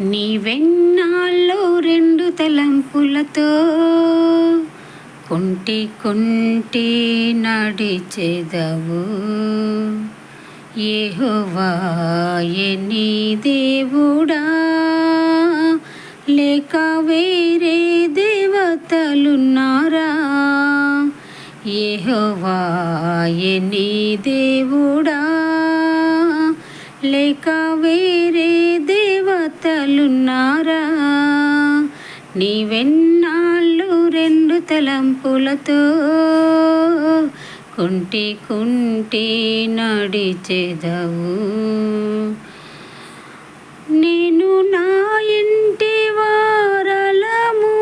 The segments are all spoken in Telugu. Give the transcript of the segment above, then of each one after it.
నీవెన్నాళ్ళు రెండు తలంపులతో కుంటి కుంటి నడిచెదవు. యెహోవాయే నీ దేవుడా? లేక వేరే దేవతలున్నారా? యెహోవాయే నీ దేవుడా? లేక వేరే వాళ్ళున్నారా నీవెన్నాళ్ళు రెండు తలంపులతో కుంటి కుంటి నడిచేదవు. నేను నా ఇంటి వారలము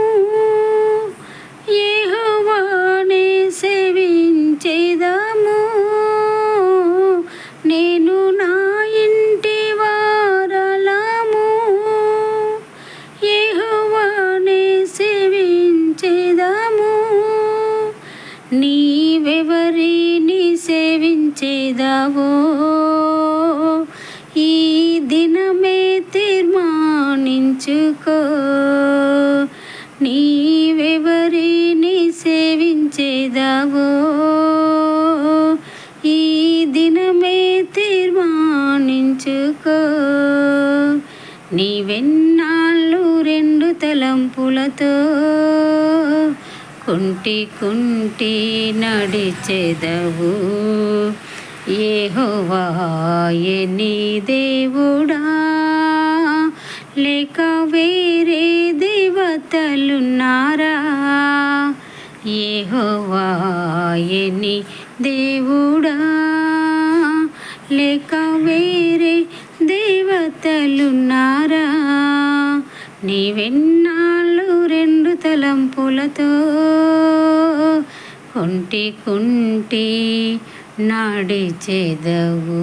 యెహోవానే సేవించెదము. నేను నీవెవరిని సేవించేదావో ఈ దినమే తీర్మానించుకో. నీవెవరిని సేవించేదావో ఈ దినమే తీర్మానించుకో. నీవెన్నాళ్ళు రెండు తలంపులతో కుంటి కుంటి నడిచెదవు. యెహోవాయే నీ దేవుడా? లేక వేరే దేవతలున్నారా? యెహోవాయే నీ దేవుడా? లేక వేరే దేవతలున్నారా? నీవెన్నా తలంపులతో కుంటి కుంటి నడిచెదవు